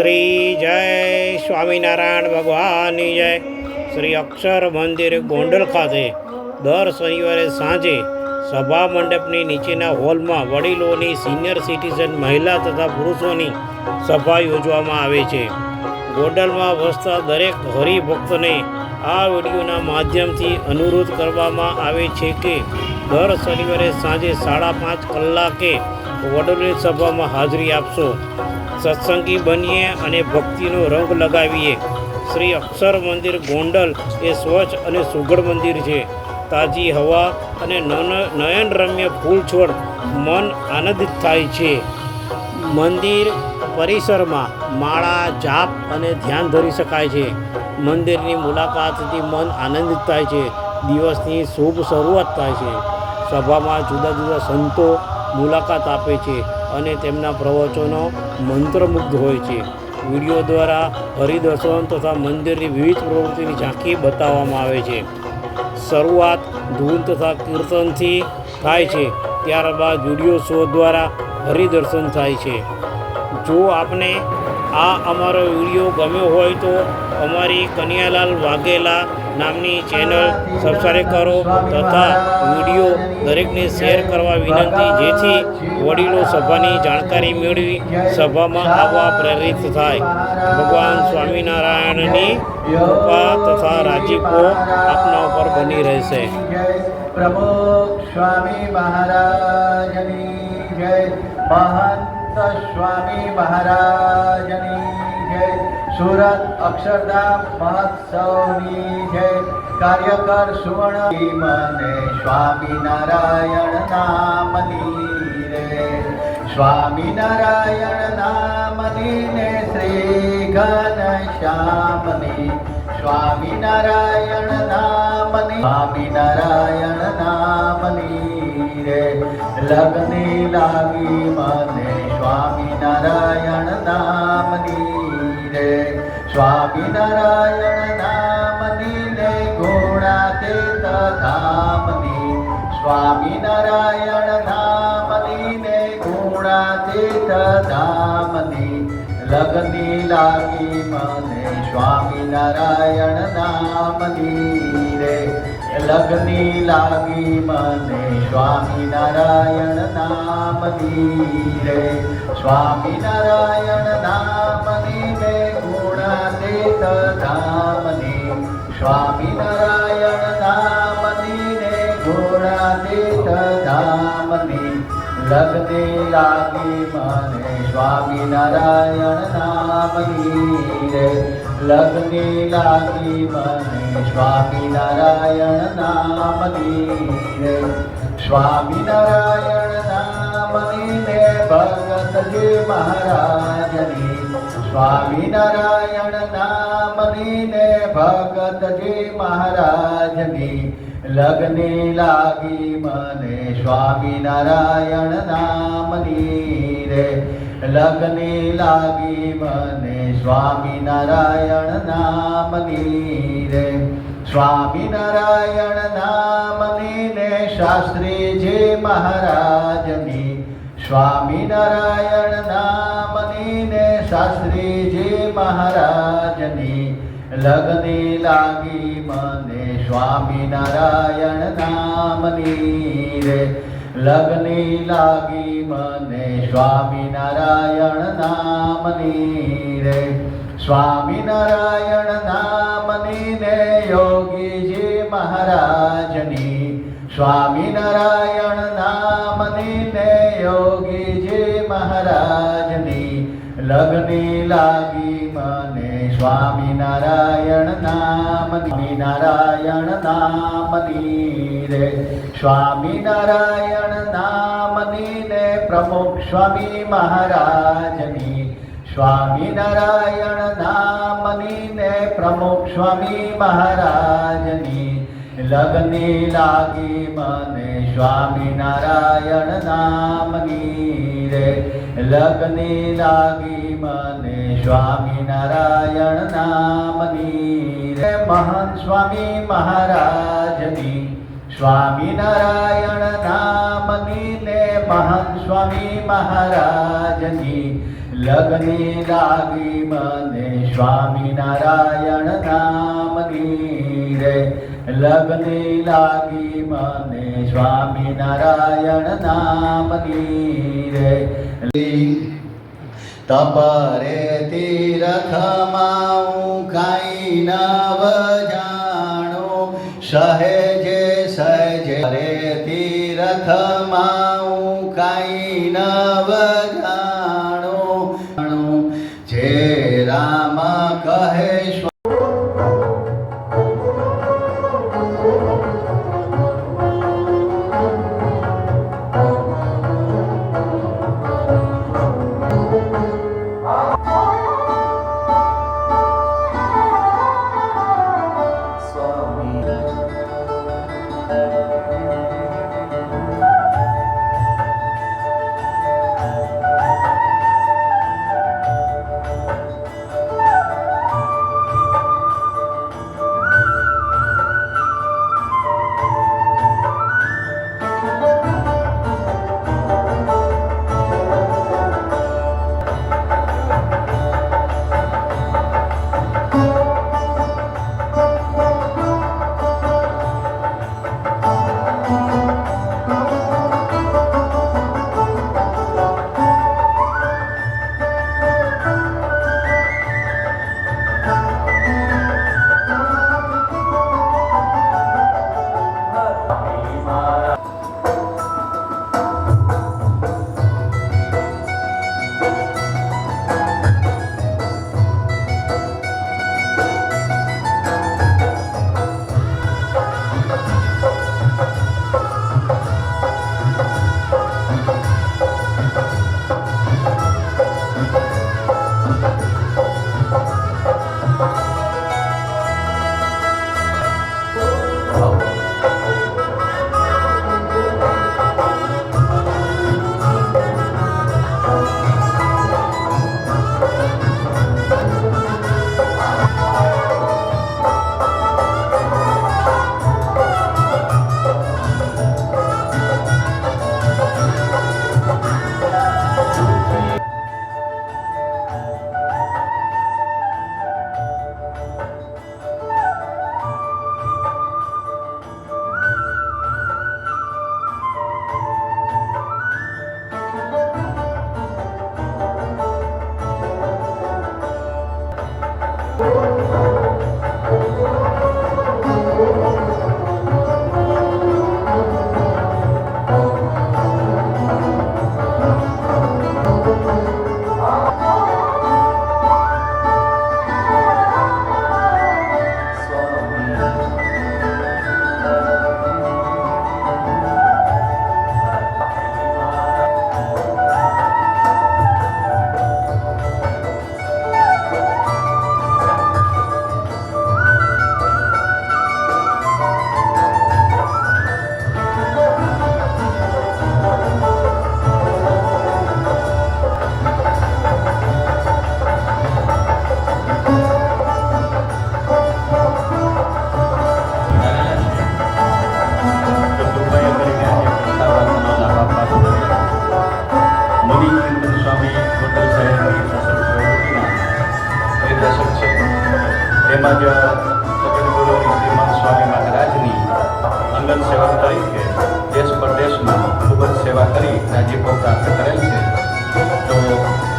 શ્રી જય સ્વામિનારાયણ ભગવાનની જય. શ્રી અક્ષર મંદિર ગોંડલ ખાતે દર શનિવારે સાંજે સભા મંડપની નીચેના હોલમાં વડીલોની સિનિયર સિટીઝન મહિલા તથા પુરુષોની સભા યોજવામાં આવે છે. ગોંડલમાં વસતા દરેક હરિભક્તને આ વિડીયોના માધ્યમથી અનુરોધ કરવામાં આવે છે કે દર શનિવારે સાંજે સાડા પાંચ કલાકે વડોદરા સભામાં હાજરી આપશો. સત્સંગી બનીએ અને ભક્તિનો રંગ લગાવીએ. શ્રી અક્ષર મંદિર ગોંડલ એ સ્વચ્છ અને સુઘડ મંદિર છે. તાજી હવા અને નયનરમ્ય ફૂલ છોડ મન આનંદિત થાય છે. મંદિર પરિસરમાં માળા, જાપ અને ધ્યાન ધરી શકાય છે. મંદિરની મુલાકાતથી મન આનંદિત થાય છે. દિવસની શુભ શરૂઆત થાય છે. સભામાં જુદા જુદા સંતો મુલાકાત આપે છે. અને તેમના પ્રવચનો મંત્રમુગ્ધ હોય છે. વીડિયો દ્વારા હરિદર્શન તથા મંદિરની વિવિધ પ્રવૃત્તિની ઝાંખી બતાવવામાં આવે છે. શરૂઆત ધૂન તથા કીર્તનથી થાય છે. ત્યારબાદ વીડિયો શો દ્વારા હરિદર્શન થાય છે. જો આપને આ અમારો વીડિયો ગમ્યો હોય તો અમારી કન્યાલાલ વાઘેલા નામની ચેનલ સબસ્ક્રાઈબ કરો તથા વીડિયો દરેકને શેર કરવા વિનંતી. જેથી વડીલો સભાની જાણકારી મેળવી સભામાં આવવા પ્રેરિત થાય. ભગવાન સ્વામિનારાયણની કૃપા તથા રાજીપો આપના ઉપર બની રહેશે. પ્રભુ સ્વામી મહારાજની જય. મહંત સ્વામી મહારાજની જય. સુરત અક્ષરધામ મહોત્સવની જય. કાર્યકર સુવર્ણ મને સ્વામિનારાયણ નામની રે સ્વામિનારાયણ નામની ને શ્રી ઘનશ્યામની સ્વામિનારાયણ નામની સ્વામિનારાયણ નામની રે લગ્ની લાગી મને સ્વામિનારાયણ નામની રે સ્વામિનારાયણ નામની ને ગુણાતે ધામની સ્વામિનારાયણ નામની ને ગુણાતીત ધામની લગની લાગી મને સ્વામિનારાયણ નામની રે. લગની લાગી મને સ્વામિનારાયણ નામ રે. સ્વામિનારાયણ નામની ને ગુણાતીત ધામની. સ્વામિનારાયણ લગને લાગી મને સ્વામિનારાયણ નામ રે લગને લાગી મને સ્વામિનારાયણ નામ રે સ્વામિનારાયણ નામની રે ભગતજી મહારાજની સ્વામિનારાયણ નામની ને ભગતજી મહારાજની લગ્ને લાગી મને સ્વામિનારાયણ નામની રે. લગ્ને લાગી મને સ્વામિનારાયણ નામની રે. સ્વામિનારાયણ નામની ને શાસ્ત્રીજી મહારાજની. સ્વામિનારાયણ નામની ને શાસ્ત્રીજી મહારાજની. લગ્ને લાગી મને સ્વામિનારાયણ નામની રે લગ્ને લાગી મને સ્વામિનારાયણ નામની રે સ્વામિનારાયણ નામની ને યોગીજી મહારાજની. સ્વામિનારાયણ નામની ને યોગીજી મહારાજની. લગ્ની લાગી મને સ્વામિનારાયણ નામની નારાયણ નામની રે. સ્વામિનારાયણ નામની ને પ્રમુખ સ્વામી મહારાજની સ્વામિનારાયણ નામની ને પ્રમુખ સ્વામી મહારાજની લગ્ની લાગી મને સ્વામિનારાયણ નામની રે. લગ્ની લાગી મને સ્વામિનારાયણ નામની રે મહંત સ્વામી મહારાજની. સ્વામિનારાયણ નામની ને મહાન સ્વામી મહારાજની. લગની લાગી મને સ્વામિનારાયણ નામની રે. લગની લાગી મને સ્વામિનારાયણ નામની રે તપરે તીરથમાં હું કાંઈ નવ જાણું સહેજે સહેજે રે તીરથમાં હું કાંઈ નવ જાણું જે રામ કહે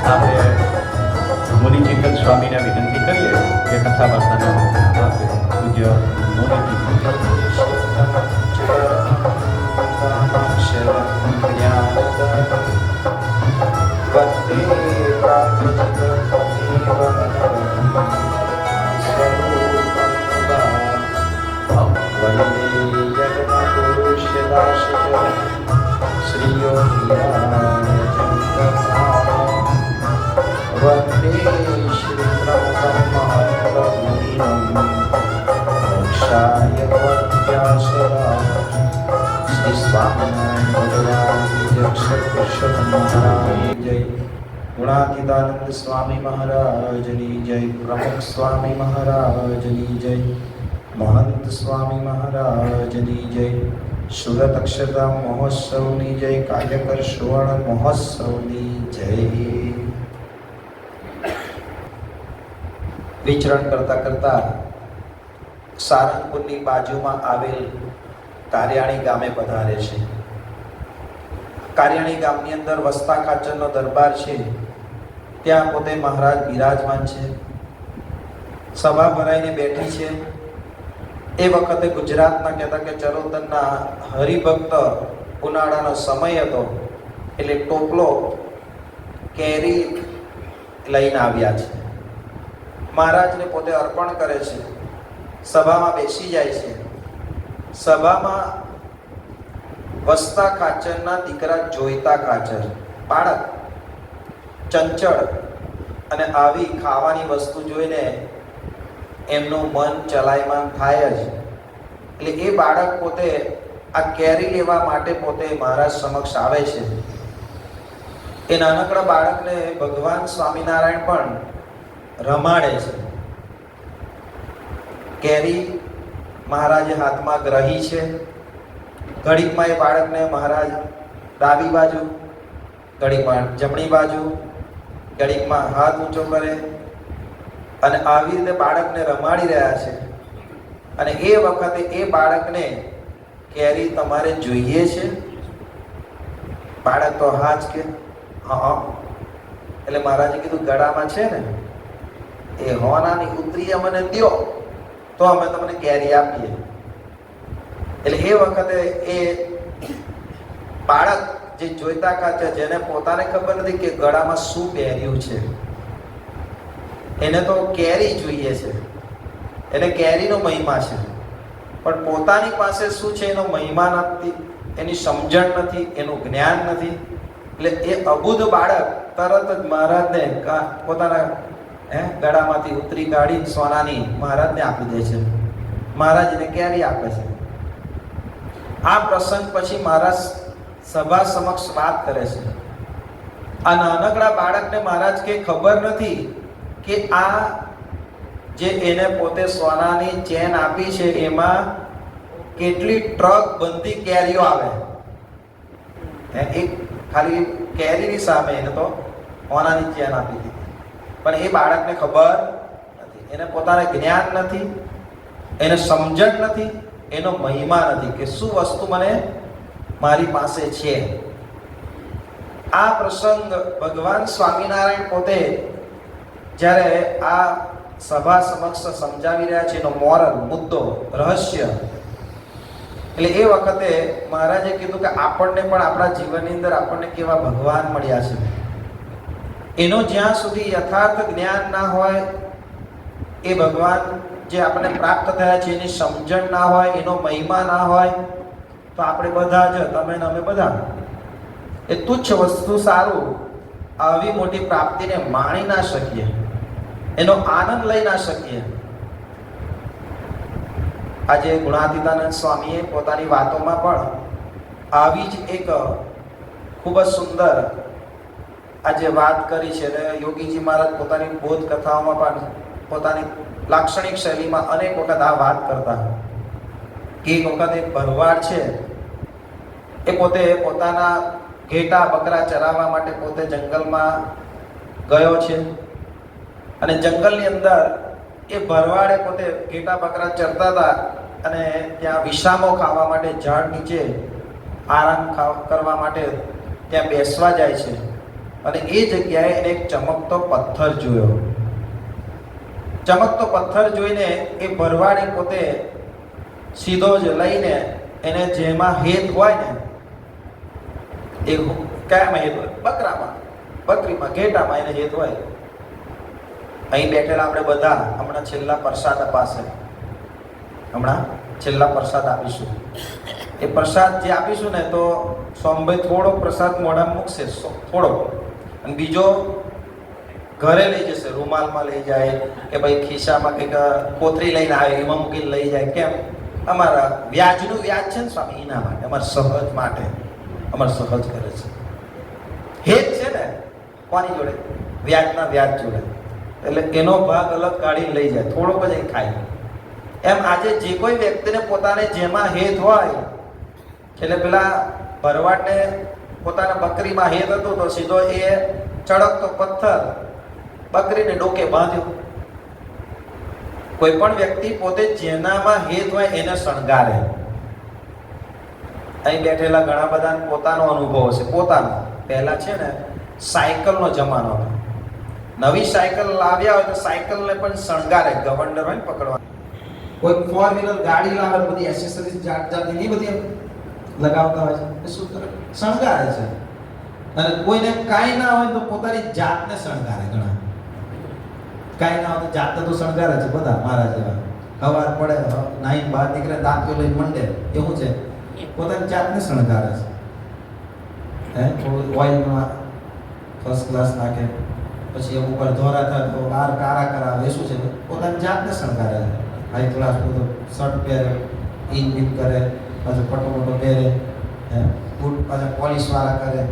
આપણે મુનિચિંતન સ્વામીને વિનંતી કરીએ કે કથા વાર્તાનો આપે પૂજ્ય મુનિચિંતન ભગવાન જય સર્વેશ્વર મહારાજ જય ગુણાતીતાનંદ સ્વામી મહારાજની જય પ્રમુખ સ્વામી મહારાજની જય મહંત સ્વામી મહારાજની જય સુરત અક્ષરધામ મહોત્સવની જય કાર્યકર સુવર્ણ મહોત્સવની જય વિચરણ કરતા કરતા સારંગપુરની બાજુમાં આવેલ કારિયાણી ગામે પધારે છે. કારિયાણી ગામની અંદર વસ્તા કાચરનો દરબાર છે. ત્યાં પોતે મહારાજ બિરાજમાન છે. સભા ભરાઈને બેઠી છે. એ વખતે ગુજરાતના કહેતા કે ચરોતરના હરિભક્ત ઉનાળાનો સમય હતો. એટલે ટોપલો કેરી લઈને આવ્યા છે. મહારાજને પોતે અર્પણ કરે છે. સભામાં બેસી જાય છે. સભામાં વસતા કાચરના દીકરા જોઈતા કાચર બાળક, ચંચળ અને આવી ખાવાની વસ્તુ જોઈને એમનું મન ચલાયમાન થાય જ. એટલે એ બાળક પોતે આ કેરી લેવા માટે પોતે મહારાજ સમક્ષ આવે છે. એ નાનકડા બાળકને ભગવાન સ્વામિનારાયણ પણ રમાડે છે. કેરી મહારાજે હાથમાં ગ્રહી છે. ઘડીકમાં એ બાળકને મહારાજ ડાબી બાજુ, ઘડીકમાં જમણી બાજુ, ઘડીકમાં હાથ ઊંચો કરે અને આવી રીતે બાળકને રમાડી રહ્યા છે. અને એ વખતે એ બાળકને કેરી તમારે જોઈએ છે? બાળક તો હા જ કે, હા એટલે મહારાજે કીધું ગળામાં છે ને? એ હોનાની ઉતરી મને દ્યો, તો અમે તમને કેરી આપીએ. એટલે એ વખતે એ બાળક જે જોઈતા કાચે જેને પોતાને ખબર નથી કે ગળામાં શું પહેર્યું છે, એને તો કેરી જોઈએ છે. એને કેરીનો મહિમા છે. પણ પોતાની પાસે શું છે, એનો મહિમા નથી, એની સમજણ નથી, એનું જ્ઞાન નથી. એટલે એ અબુધ બાળક તરત જ મહારાજને પોતાના હે? ગળામાંથી ઉતરી કાઢી સોનાની મહારાજને આપી દે છે. મહારાજને કેરી આપે છે? આ પ્રસંગ પછી મહારાજ સભા સમક્ષ વાત કરે છે. આ નાનકડા બાળકને મહારાજ કે ખબર નથી કે આ જે એને પોતે સોનાની ચેન આપી છે, એમાં કેટલી ટ્રક બંધી કેરીઓ આવે. એક ખાલી કેરીની સામે એને તો સોનાની ચેન આપી દીધી. પણ એ બાળકને ખબર નથી. એને પોતાને જ્ઞાન નથી, એને સમજણ નથી, એનો મહિમા નથી કે શું વસ્તુ મને મારી પાસે છે. આ પ્રસંગ ભગવાન સ્વામિનારાયણ પોતે જ્યારે આ સભા સમક્ષ સમજાવી રહ્યા છે એનો મોરલ, મુદ્દો, રહસ્ય, એટલે એ વખતે મહારાજે કીધું કે આપણને પણ આપણા જીવનની અંદર આપણને કેવા ભગવાન મળ્યા છે. એનો જ્યાં સુધી યથાર્થ જ્ઞાન ના હોય, એ ભગવાન જે આપણે પ્રાપ્ત થયા છે, એની સમજણ ના હોય, એનો મહિમા ના હોય, તો આપણે બધા જ, તમે ને અમે બધા, એ તુચ્છ વસ્તુ સારું, આવી મોટી પ્રાપ્તિને માણી ના શકીએ, એનો આનંદ લઈ ના શકીએ. આજે ગુણાતીતાનંદ સ્વામીએ પોતાની વાતોમાં પણ આવી જ એક ખૂબ જ સુંદર આજે વાત કરી છે અને યોગીજી મહારાજ પોતાની બોધ કથાઓમાં પણ પોતાની લાક્ષણિક શૈલીમાં અનેક વખત આ વાત કરતા એક વખત એક ભરવાડ છે, એ પોતે પોતાના ઘેટા બકરા ચરાવવા માટે પોતે જંગલમાં ગયો છે. અને જંગલની અંદર એ ભરવાડે પોતે ઘેટા બકરા ચરતા હતા અને ત્યાં વિશ્રામો ખાવા માટે ઝાડ નીચે આરામ કરવા માટે ત્યાં બેસવા જાય છે. અને એ જગ્યાએ એને એક ચમકતો પથ્થર જોયો. ચમકતો પથ્થર જોઈને એ ભરવાડે પોતે સીધો જ લઈને એને જેમાં હેત હોય ને, એ કયામાં હેત હોય? બકરામાં. બકરીમાં, ઘેટામાં એને હેત હોય. અહીં બેઠેલા આપણે બધા હમણાં છેલ્લા પ્રસાદ અપાશે. હમણાં છેલ્લા પ્રસાદ આપીશું. એ પ્રસાદ જે આપીશું ને તો સોમભાઈ થોડો પ્રસાદ મોઢામાં મૂકશે. થોડો અને બીજો ઘરે લઈ જશે, રૂમાલમાં લઈ જાય કે ભાઈ ખિસ્સામાં કંઈક કોથરી લઈને આવે, એમાં મૂકીને લઈ જાય. કેમ? અમારા વ્યાજનું વ્યાજ છે ને સ્વામી, એના માટે, અમારા સહજ માટે, અમારે સહજ કરે છે. હેત છે ને, કોની જોડે? વ્યાજના વ્યાજ જોડે. એટલે એનો ભાગ અલગ કાઢીને લઈ જાય, થોડોક જ ખાય. એમ આજે જે કોઈ વ્યક્તિને પોતાને જેમાં હેત હોય, એટલે પેલા ભરવાડને પોતાના બકરીમાં હેત હતો તો સીધો એ ચડકતો પથ્થર બકરીને ડોકે બાંધ્યો. કોઈ પણ વ્યક્તિ પોતે જેનામાં હેત હોય એને શણગારે. અહીં બેઠેલા ઘણા બધા પોતાનો અનુભવ હશે. પોતાનો. પહેલા છે ને, સાયકલનો જમાનો હતો. નવી સાયકલ લાવ્યા હોય તો સાયકલને પણ શણગારે, ગવર્નર હોય ને પકડવા. કોઈ ફોર વ્હીલર, ગાડી લાવે બધી એસેસરીઝ જાત જાતની નહીં બધી લગાવતા હોય છે. એ શું કરે શણગારે છે. અને કોઈને કાંઈ ના હોય તો પોતાની જાતને શણગારે ઘણા. કાંઈ ના હોય તો જાતને તો શણગારે છે બધા મારા જેવા. હવાર પડે નાઈન બહાર નીકળે દાંતો લઈ મંડે, એવું છે. પોતાની જાતને શણગારે છે. હે? થોડું ઓઇલમાં ફર્સ્ટ ક્લાસ નાખે, પછી અમુક વાર ધોરા થાય તો બહાર કારા કરાવે શું છે. પોતાની જાતને શણગારે હાઈ ક્લાસ બધું શર્ટ પહેરે ઇન બિન કરે પાછું પટો પટો પહેરે, હે, બૂટ પાછા પોલીસવાળા કરે.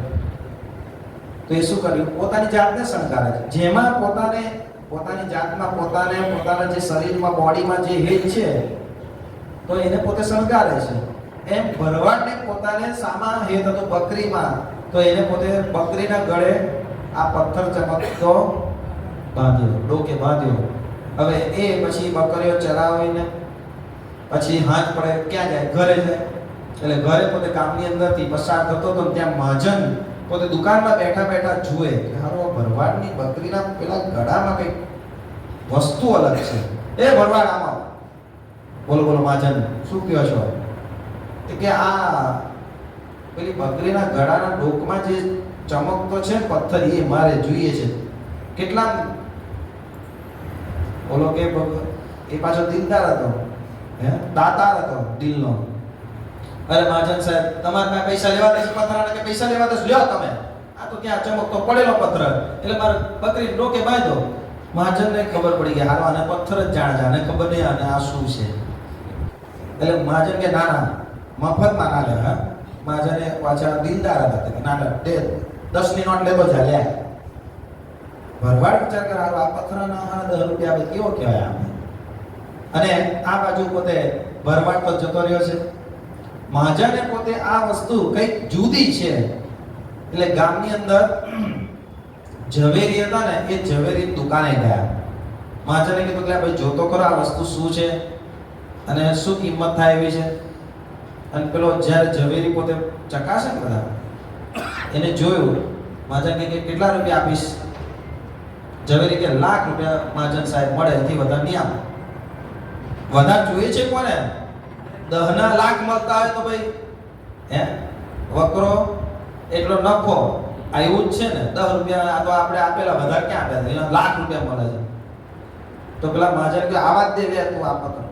તો એ શું કર્યું? પોતાની જાતને શણગારે છે. જેમાં પોતાને, પોતાની જાતમાં પોતાને, પોતાના જે શરીરમાં બોડીમાં જે હેલ છે, તો એને પોતે શણગારે છે. એમ ભરવાડને પોતાને સામા હેત હતો બકરીમાં, તો એને પોતે બકરીના ગળે આ પથ્થર ચમકતો બાંધ્યો, ડોકે બાંધ્યો. હવે એ પછી બકરીઓ ચરાવીને પછી હાથ પડે, ક્યાં જાય? ઘરે જાય. એટલે ઘરે પોતે કામની અંદરથી પસાર થતો ને ત્યાં મહાજન પોતે દુકાનમાં બેઠા બેઠા જુએ કે હારો, ભરવાડની બકરીના પેલા ગળામાં કંઈક વસ્તુ અલગ છે. એ ભરવાડ આમાં બોલો બોલો, મહાજન, શું કહો છો? કે આ પેલી બકરીના ગળાના ડોકમાં જે ચમકતો છે પથ્થર, એ મારે જોઈએ છે. કેટલા બોલો કે એ પાછો દિલદાર હતો. હે? દાતાર હતો, દિલનો. અરે મહાજન સાહેબ, તમારે મેં પૈસા લેવા દેશે છે કે પૈસા લેવા દેશ? લ્યો તમે. આ તો ત્યાં ચમકતો પડેલો પથ્થર. એટલે મારે બકરી ડોકે બાંધો મહાજનને ખબર પડી કે હારો આને પથ્થર જ જાણ જાણે ખબર નહીં, આને આ શું છે. એટલે મહાજન કે, ના ના, મફતમાં ના લે, હા. મહાજને પાછા દિલદાર હતા કે, ના દે, દસની નોટ લેતો જા, લે. ભરવાડ વિચાર કરે, હાલો, આ પથ્થરના દસ રૂપિયા કેવો કહેવાય આમે? અને આ બાજુ પોતે ભરવાડ તો જતો રહ્યો છે. મહાજને પોતે આ વસ્તુ કંઈક જુદી છે. એટલે ગામની અંદર ઝવેરી હતા ને, એ ઝવેરી દુકાને ગયા. મહાજને કીધું કે ભાઈ જોતો કરો આ વસ્તુ શું છે? અને શું કિંમત થાય એવી છે? અને પેલો જ્યારે ઝવેરી પોતે ચકાશે ને બધા, એને જોયું. મહાજન કે કેટલા રૂપિયા આપીશ? ઝવેરી કે લાખ રૂપિયા મહાજન સાહેબ મળે, એથી વધારે નહીં આપે. વધારે જોઈએ છે કોને? દહના લાખ મળતા હોય તો ભાઈ, હે? વકરો, એટલો નફો, આ એવું જ છે ને દસ રૂપિયા આ તો આપણે આપેલા, વધારે ક્યાં આપ્યા એના લાખ રૂપિયા મળે છે. તો પેલા મહાજન કે આવા જ દે તું આ પકડ.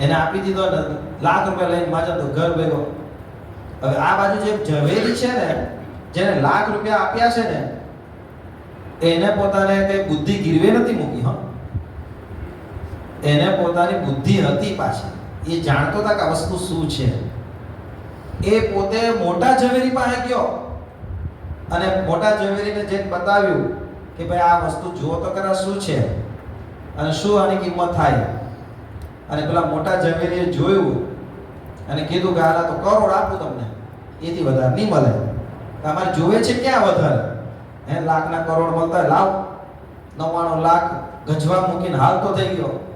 એને આપી દીધો ને, લાખ રૂપિયા લઈને મહાજન તો ઘર ભેગો. હવે આ બાજુ જે ઝવેરી છે ને, જેને લાખ રૂપિયા આપ્યા છે ને, એને પોતાને કઈ બુદ્ધિ ગીરવે નથી મૂકી, હા? એને પોતાની બુદ્ધિ હતી પાછી. એ જાણતો હતા કે આ વસ્તુ શું છે. એ પોતે મોટા ઝવેરી પાસે ગયો. અને મોટા ઝવેરીને જે બતાવ્યું કે ભાઈ આ વસ્તુ જુઓ તો કરા શું છે. અને શું આની કિંમત થાય. અને પેલા મોટા ઝવેરીએ જોયું અને કીધું કે આના તો કરોડ આપું તમને. એથી વધારે નહીં મળે. તમારે જોવે છે ક્યાં વધારે? હે, લાખના કરોડ મળતા લાવ. નવ્વાણું લાખ ગજવા મૂકીને હાલ તો થઈ ગયો.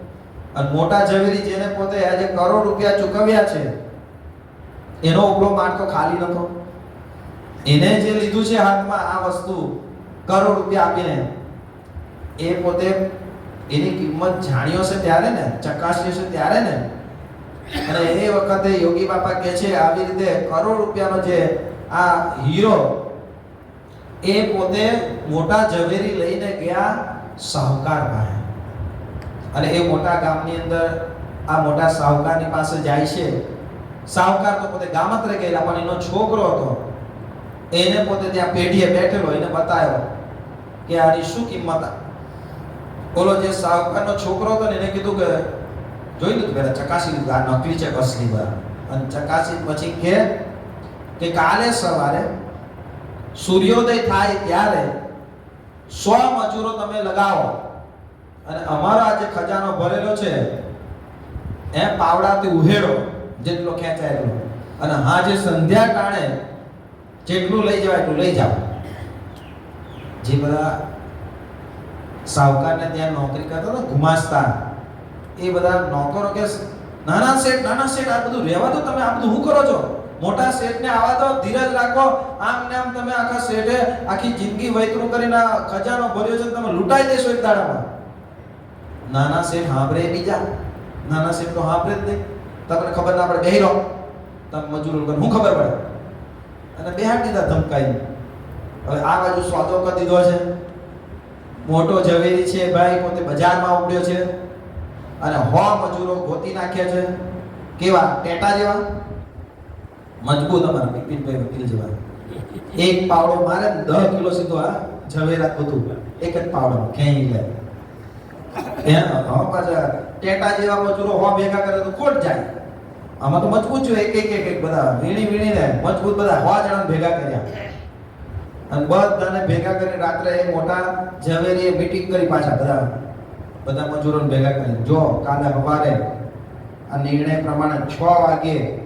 અને મોટા ઝવેરી જેને પોતે આજે કરોડ રૂપિયા ચૂકવ્યા છે, એનો ઉપલો માર્ગ તો ખાલી નતો એને જે લીધું છે હાથમાં આ વસ્તુ, કરોડ રૂપિયા આપીને, એ પોતે એની કિંમત જાણ્યો છે ત્યારે ને, ચકાસ્યો છે ત્યારે ને, અને એ વખતે યોગી બાપા કહે છે, આવી રીતે કરોડ રૂપિયાનો જે આ હીરો, એ પોતે મોટા ઝવેરી લઈને ગયા સાહુકાર પાસે અને એ મોટા ગામની અંદર આ મોટા સાહુકારની પાસે જાય છે. સાહુકાર તો પોતે ગામ ગામત્રે ગયેલા, પણ એનો છોકરો હતો, એને પોતે ત્યાં પેઢીએ બેઠેલો, એને બતાવ્યો કે આની શું કિંમત બોલો, જે સાહુકારનો છોકરો હતો ને, એને કીધું કે, જોઈ લીધું પહેલાં, ચકાસી લીધું, આ નકલી છે કસલી બરાબર અને ચકાસી પછી કે કે કાલે સવારે સૂર્યોદય થાય ત્યારે સો મજૂરો તમે લગાવો. અને અમારા જે ખજાનો ભરેલો છે એ પાવડાથી ઉહેડો જેટલો ખેંચાયેલો અને હા જે સંધ્યા ટાણે જેટલું લઈ જવાય એટલું લઈ જાઓ. જે બધા સાવકારને ત્યાં નોકરી કરતા ને, ગુમાસ્તા એ બધા નોકરો કે નાના શેઠ નાના શેઠ આ બધું રહેવા દો તમે આ બધું શું કરો છો? મોટા શેઠને આવા દો ધીરજ રાખો આમ ને આમ તમે આખા શેઠે આખી જિંદગી વૈતરું કરીને ખજાનો ભર્યો છે તમે લૂંટાઈ દેશો એક દાડામાં. નાના શેઠ હાંભરે બીજા. નાના શેઠ તો હાંભરે જ નહીં. તમને ખબર ના પડે બેહી રહો તમે મજૂર હું ખબર પડે? અને બેહાડ દીધા ધમકાઈ હવે આ બાજુ સ્વાદો કરી દીધો છે. મોટો ઝવેરી છે ભાઈ, પોતે બજારમાં ઉપડ્યો છે. અને હો મજૂરો, ગોતી નાખ્યા છે. કેવા? ટેટા જેવા? મજબૂત અમારા બિપિનભાઈ વકીલ જેવા. એક પાવડો મારે દસ કિલો સીધો આ ઝવેરાત બધું. એક જ પાવડો ક્યાંય પાછા ટેટા જેવા મજૂરો હો ભેગા કરે તો ખોટ જાય? આમાં તો મજબૂત છે, એક એક એક એક બધા. વીણી વીણીને મજબૂત બધા હો જણા ભેગા કર્યા. અને બધાને ભેગા કરી રાત્રે એ મોટા ઝવેરીએ મીટિંગ કરી પાછા બધા. બધા મજૂરોને ભેગા કરી જો, કાલે સવારે આ નિર્ણય પ્રમાણે છ વાગે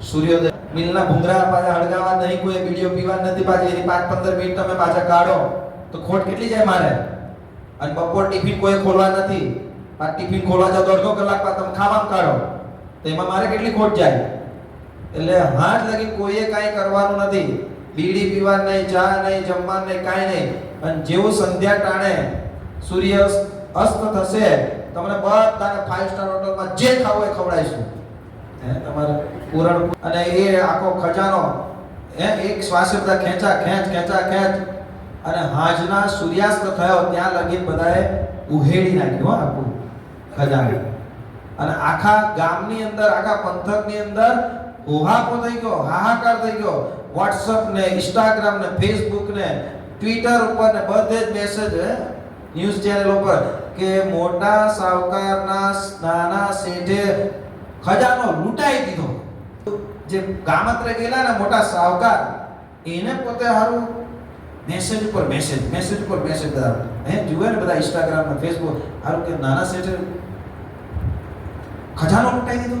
સૂર્યોદય મિલના ભૂંગરા પાછા હળગાવા નહીં કોઈ બીડીઓ પીવા નથી પાછી. એની પાંચ પંદર મિનિટ તમે પાછા કાઢો. તો ખોટ કેટલી જાય મારે? અને બપોર ટિફિન કોઈ ખોલવા નથી. આ ટિફિન ખોલવા જાવ તો અડધો કલાક બાદ તમે ખાવામાં કાઢો. તો એમાં મારે કેટલી ખોટ જાય? એટલે હાથ લગી કોઈએ કાંઈ કરવાનું નથી. બીડી પીવા નહીં, ચા નહીં જમવા નહીં, કાંઈ નહીં. અને જેવું સંધ્યા ટાણે સૂર્ય અસ્ત થશે, તમને બધાને ફાઈવ સ્ટાર હોટલમાં જે ખાવું એ ખવડાવીશું. હે, તમારે પૂરણ અને એ આખો ખજાનો, હે, એક શ્વાસે ખેંચા, ખેંચ ખેંચા, ખેંચ. અને હાજના સૂર્યાસ્ત થયો, ત્યાં લગી બધાએ ઉહેડી નાખ્યો આખું ખજાનો. અને આખા ગામની અંદર, આખા પંથકની અંદર હોહાપો થઈ ગયો, હાહાકાર થઈ ગયો. વોટ્સઅપ ને ઇન્સ્ટાગ્રામ ને ફેસબુક ને ટ્વિટર ઉપર ને, બધે જ મેસેજ ન્યૂઝ ચેનલ ઉપર કે મોટા સાવકારના નાના શેઠે ખજાનો લૂંટાઈ દીધો. જે ગામત્રે ગયેલા ને, મોટા સાવકાર, એને પોતે હારું મેસેજ ઉપર મેસેજ મેસેજ ઉપર મેસેજ બધા હે જુએ ને બધા ઇન્સ્ટાગ્રામ ફેસબુક હારું કે નાના શેઠે ખજાનો લૂંટાઈ દીધો.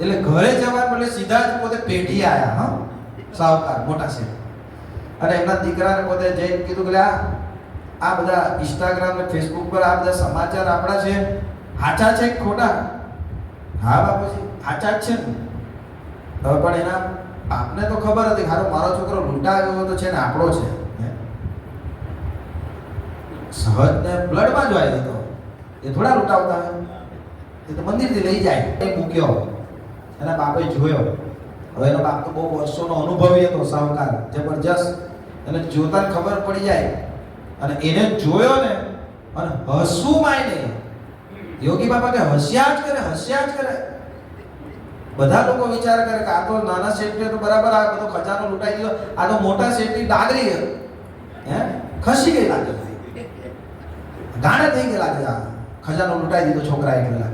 એટલે ઘરે જવા બદલે સીધા જ પોતે પેઢી આવ્યા હા? સાવકાર, મોટા છે અને એમના દીકરાને પોતે જઈને કીધું કે આ આ બધા ઇન્સ્ટાગ્રામ ને ફેસબુક પર આ બધા સમાચાર આપણા છે. સાચા છે ખોટા? હા, બાપુજી, સાચા જ છે ને. હવે પણ એના આપને તો ખબર હતી હારો મારો છોકરો લૂંટાયો તો છે ને, આપણો છે. હે? સહજ ને બ્લડમાં જ આવી હતો એ થોડા લૂંટાવતા એ તો મંદિરથી લઈ જાય. એ મૂક્યો. એના બાપે જોયો. હવે એનો બાપ તો બહુ વર્ષોનો અનુભવી હતો સાવકાર, જબરજસ્ત. એને જોતા ખબર પડી જાય. અને એને જોયો ને, અને હસવું માય નહીં યોગી બાપા કે હસ્યા જ કરે, હસ્યા જ કરે. બધા લોકો વિચાર કરે કે આ તો નાના શેઠને તો બરાબર આ બધો ખજાનો લૂંટાઈ ગયો. આ તો મોટા શેઠની ડાગરી હે? ખસી ગઈ લાગે ગાણે થઈ ગયેલા આ. ખજાનો લૂંટાઈ દીધો છોકરા ગયેલા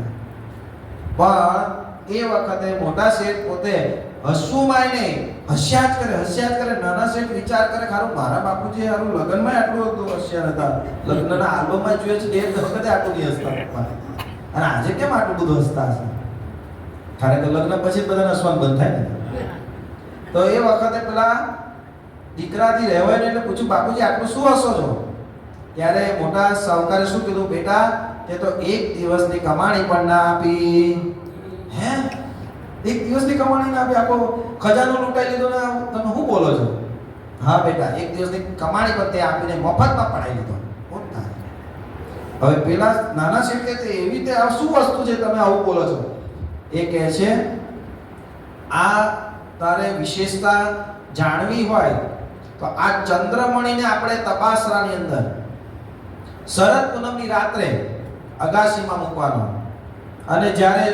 પણ એ વખતે મોટા શેઠ પોતે હસવું નહીં. હસ્યા જ કરે હસ્યા જ કરે. નાના શેઠ વિચાર કરે ખારું મારા બાપુજી હારું લગ્નમાં આટલું હતું હસ્યા હતા. લગ્નના આલ્બમમાં જોઈએ છે એ વખતે આટલું નહીં હસતા અને આજે કેમ આટલું બધું હસતા હશે? કારણ કે લગ્ન પછી બધાને હસવાનું બંધ થાય તો એ વખતે પેલા દીકરાથી રહેવાય એટલે પૂછ્યું, બાપુજી, આટલું શું હસો છો? ત્યારે મોટા સાહુકારે શું કીધું? બેટા, તે તો એક દિવસની કમાણી પણ ના આપી. હે? એક દિવસની કમાણી ના આપી? આખો ખજાનો લૂંટાઈ લીધો ને તમે શું બોલો છો? હા, બેટા, એક દિવસની કમાણી પણ તે આપીને મફતમાં પડાવી લીધો. હવે પેલા નાના છે તે એવી રીતે આ શું વસ્તુ છે તમે આવું બોલો છો? એ કહે છે, આ તારે વિશેષતા જાણવી હોય તો આ ચંદ્રમણીને આપણે તપાસરાની અંદર શરદ પૂનમની રાત્રે અગાસીમાં મૂકવાનો. અને જ્યારે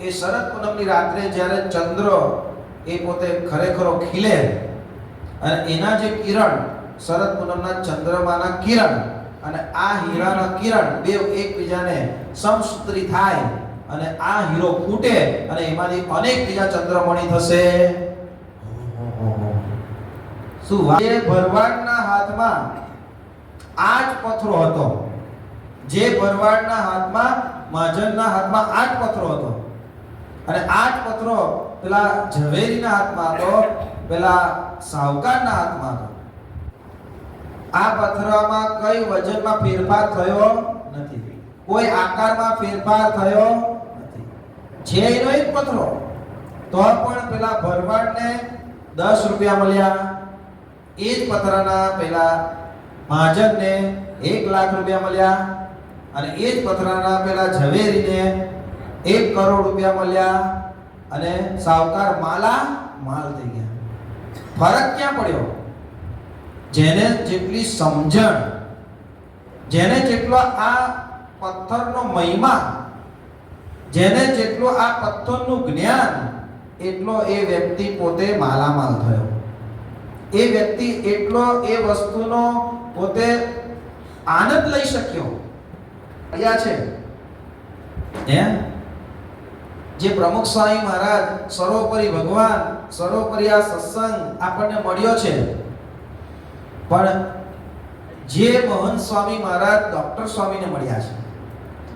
એ શરદ પૂનમની રાત્રે જ્યારે ચંદ્ર એ પોતે ખરેખરો ખીલે અને એના જે કિરણ શરદ પૂનમના ચંદ્રમાના કિરણ અને આ હીરાના કિરણ બે એકબીજાને સમસૂત્રી થાય અને આ હીરો ફૂટે અને એમાંથી અનેક બીજા ચંદ્રમણી થશે. શું? ભરવાડના હાથમાં આ જ પથરો હતો. જે ભરવાડના હાથમાં, મહાજનના હાથમાં આ જ પથરો હતો. અને આ જ પથરો પેલા ઝવેરીના હાથમાં હતો, પેલા સાવકારના હાથમાં હતો. આ પથરામાં કઈ વજનમાં ફેરફાર થયો નથી. કોઈ આકારમાં ફેરફાર થયો નથી. છે એનો એક પથરો તો પણ પેલા ભરવાડને દસ રૂપિયા મળ્યા. એ જ પથરાના પેલા મહાજનને એક લાખ રૂપિયા મળ્યા અને એ જ પથરાના પેલા ઝવેરીને એક કરોડ રૂપિયા મળ્યા અને સાવકાર માલા માલ થઈ ગયા. ફરક ક્યાં પડ્યો? જેને જેટલી સમજણ, જેને જેટલો આ પથ્થરનો મહિમા, જેને જેટલો આ પથ્થરનું જ્ઞાન, એટલો એ વ્યક્તિ પોતે માલામાલ થયો. એ વ્યક્તિ એટલો એ વસ્તુનો પોતે આનંદ લઈ શક્યો. અહીંયા છે. હે? જે પ્રમુખ સ્વામી મહારાજ, સર્વોપરી ભગવાન, સર્વોપરી આ સત્સંગ આપણને મળ્યો છે. પણ જે મહંત સ્વામી મહારાજ ડોક્ટર સ્વામીને મળ્યા છે.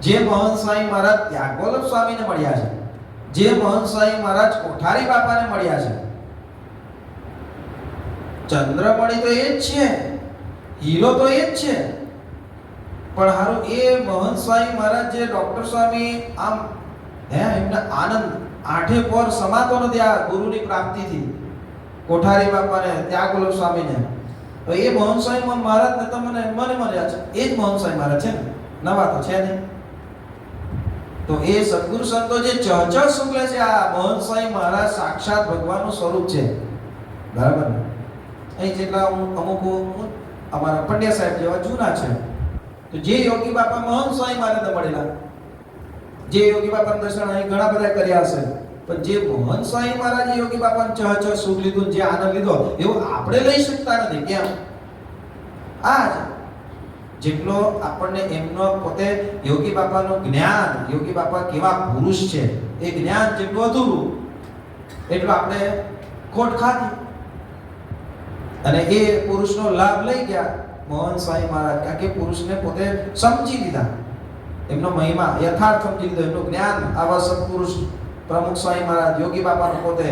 જે મહંત સ્વામી મહારાજ ત્યાગવલ્લભ સ્વામીને મળ્યા છે. જે મહંત સ્વામી મહારાજ કોઠારી બાપાને મળ્યા છે. ચંદ્રમણી તો એ જ છે. હીરો તો એ જ છે. પણ હારું, એ મહંત સ્વામી મહારાજ જે ડોક્ટર સ્વામી આમ, હે, એમને આનંદ, આઠે પર સમાતો નથી આ ગુરુની પ્રાપ્તિથી. કોઠારી બાપાને ત્યાગવલ્લભ સ્વામીને. તો એ મહંત સ્વામી મહારાજને ને મને મને મળ્યા છે. એ જ મહંત સ્વામી મહારાજ છે ને? નવા તો છે નહીં. તો એ સદગુરુ સંતો જે ચહચહ શુક્લ છે, આ મહંત સ્વામી મહારાજ સાક્ષાત ભગવાનનું સ્વરૂપ છે. બરાબર ને? અહીં જેટલા હું, અમુક અમારા પંડ્યા સાહેબ જેવા જૂના છે. તો જે યોગી બાપા મહંત સ્વામી મારે મળેલા, જે યોગી બાપાના દર્શન અહીં ઘણા બધા કર્યા હશે, પણ જે મોહન સ્વામી મહારાજ યોગી બાપાને ચહ ચહ સુખ લીધું, જે આનંદ લીધો, એવું આપણે લઈ શકતા નથી. કેમ? આ જેટલો આપણને એમનો પોતે યોગી બાપાનું જ્ઞાન, યોગી બાપા કેવા પુરુષ છે, એ જ્ઞાન જેટલું અધૂરું, એટલું આપણે ખોટ ખાધી. અને એ પુરુષનો લાભ લઈ ગયા. મોહન સ્વામી મહારાજ કારણ કે પુરુષને પોતે સમજી લીધા. એમનો મહિમા યથાર્થ સમજી લીધો. એમનું જ્ઞાન આવા સત્પુરુષ પ્રમુખ સ્વામી મહારાજ યોગી બાપાનું પોતે.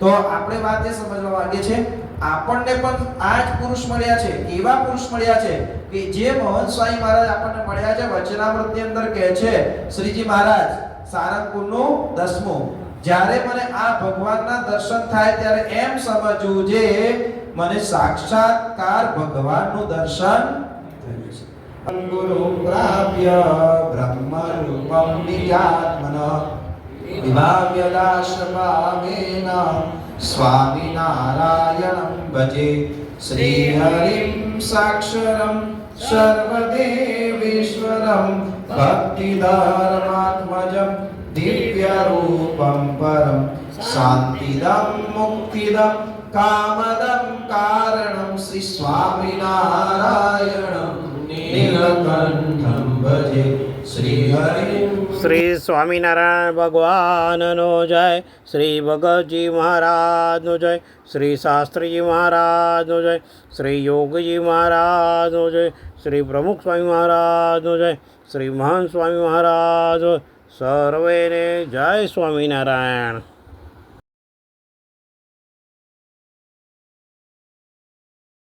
તો આપણે વાત એ સમજવા માંગીએ છે આપણને પણ આ જ પુરુષ મળ્યા છે એવા પુરુષ મળ્યા છે કે જે મોહન સ્વામી મહારાજ આપણને મળ્યા છે, વચનામૃતની અંદર કહે છે, શ્રીજી મહારાજ, સારંગપુરનું દસમું. જ્યારે મને આ ભગવાનના દર્શન થાય ત્યારે એમ સમજવું જે મને સાક્ષાત્કાર ભગવાનનું દર્શન થયું છે. ગુરુ પ્રાપ્ય બ્રહ્મ રૂપમ નિજાત્મન વિભાવ્યદાશ્રભાવેન સ્વામિનારાયણં ભજે. શ્રીહરિં સાક્ષરં સર્વદેવેશ્વરં ભક્તિધર્માત્મજં દિવ્યરૂપં પરમ. શાંતિદમ મુક્તિદં કામદં કારણં શ્રી સ્વામિનારાયણં નીલકંઠં ભજે શ્રી સ્વામિનારાયણ ભગવાનનો જય શ્રી ભગતજી મહારાજનો જય શ્રી શાસ્ત્રીજી મહારાજનો જય શ્રી યોગજી મહારાજનો જય શ્રી પ્રમુખ સ્વામી મહારાજનો જય શ્રી મહાન સ્વામી મહારાજ સર્વેને જય સ્વામિનારાયણ